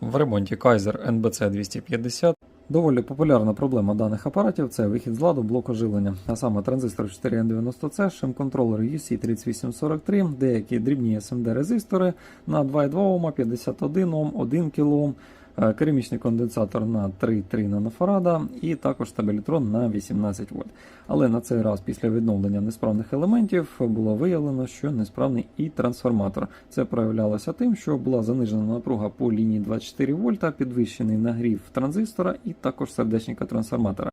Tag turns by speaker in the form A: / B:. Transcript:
A: В ремонті Kaiser NBC 250 доволі популярна проблема даних апаратів це вихід з ладу блоку жилення, а саме транзистор 4N90C, шим-контролер UC3843, деякі дрібні SMD резистори на 2,2 Ома, 51 Ом, 1 кОм, керамічний конденсатор на 3,3 нанофарада і також стабілітрон на 18 вольт. Але на цей раз після відновлення несправних елементів було виявлено, що несправний і трансформатор. Це проявлялося тим, що була занижена напруга по лінії 24 вольта, підвищений нагрів транзистора і також сердечника трансформатора.